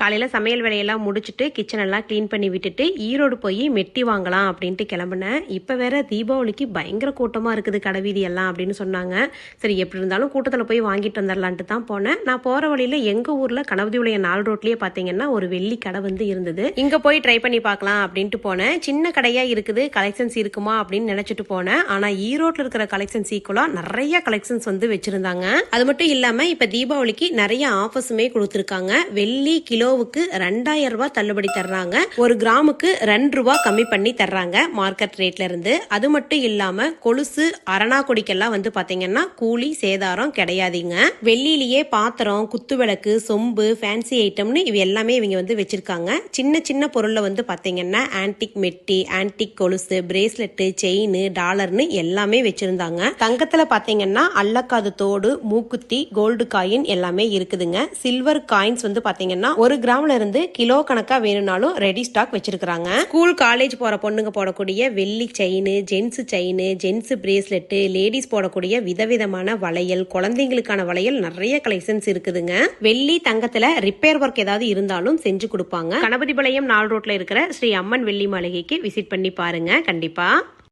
காலையில் சமையல் வேலையெல்லாம் முடிச்சுட்டு கிச்சன் எல்லாம் க்ளீன் பண்ணி விட்டுட்டு ஈரோடு போய் மெட்டி வாங்கலாம் அப்படின்ட்டு கிளம்புனேன். இப்போ வேற தீபாவளிக்கு பயங்கர கூட்டமாக இருக்குது கடைவீதி எல்லாம் அப்படின்னு சொன்னாங்க. சரி எப்படி இருந்தாலும் கூட்டத்தில் போய் வாங்கிட்டு வந்துடலான்ட்டு தான் போனேன். நான் போகிற வழியில் எங்கள் ஊரில் கணபதியுடைய நாள் ரோட்லேயே பார்த்தீங்கன்னா ஒரு வெள்ளி கடை வந்து இருந்தது. இங்கே போய் ட்ரை பண்ணி பார்க்கலாம் அப்படின்ட்டு போனேன். சின்ன கடையாக இருக்குது கலெக்ஷன்ஸ் இருக்குமா அப்படின்னு நினச்சிட்டு போனேன். ஆனால் ஈரோட்டில் இருக்கிற கலெக்ஷன்ஸ் ஈக்குவலாக நிறைய கலெக்ஷன்ஸ் வந்து வச்சுருந்தாங்க. அது மட்டும் இல்லாமல் இப்போ தீபாவளிக்கு நிறைய ஆஃபர்ஸுமே கொடுத்துருக்காங்க. வெள்ளி கிலோவுக்கு ரெண்டாயிரம் ரூபாய் தள்ளுபடி தர்றாங்க. ஒரு கிராமுக்கு ரெண்டு ரூபாய் கம்மி பண்ணி தர்றாங்க மார்க்கெட் ரேட்ல இருந்து. அது மட்டும் இல்லாம கொலுசு அரணா கொடிக்கெல்லாம் வந்து பாத்தீங்கன்னா கூலி சேதாரம் கிடையாதுங்க. வெள்ளியிலேயே பாத்திரம் குத்து விளக்கு சொம்பு ஃபேன்சி ஐட்டம்னு இவை எல்லாமே இவங்க வந்து வச்சிருக்காங்க. சின்ன சின்ன பொருள்ல வந்து பாத்தீங்கன்னா ஆன்டிக் மெட்டி ஆன்டிக் கொலுசு பிரேஸ்லெட்டு செயின் டாலர்னு எல்லாமே வச்சிருந்தாங்க. தங்கத்துல பாத்தீங்கன்னா அல்லக்காது தோடு மூக்குத்தி கோல்டு காயின் எல்லாமே இருக்குதுங்க. சில்வர் காயின்ஸ் வந்து பாத்தீங்கன்னா ஒரு கிராம்ல இருந்து கிலோ கணக்கா வேணும்னாலும் ரெடி ஸ்டாக் வச்சிருக்காங்க ஸ்கூல் காலேஜ் போற பொண்ணுங்க போடக்கூடிய வெள்ளி chain gents chain gents bracelet ladies போடக்கூடிய விதவிதமான வளையல் குழந்தைங்களுக்கான வளையல் நிறைய கலெக்ஷன்ஸ் இருக்குதுங்க. வெள்ளி தங்கத்துல ரிப்பேர் ஒர்க் ஏதாவது இருந்தாலும் செஞ்சு கொடுப்பாங்க. கணபதிபாளையம் நாள் ரோட்ல இருக்கிற ஸ்ரீ அம்மன் வெள்ளி மாளிகைக்கு விசிட் பண்ணி பாருங்க கண்டிப்பா.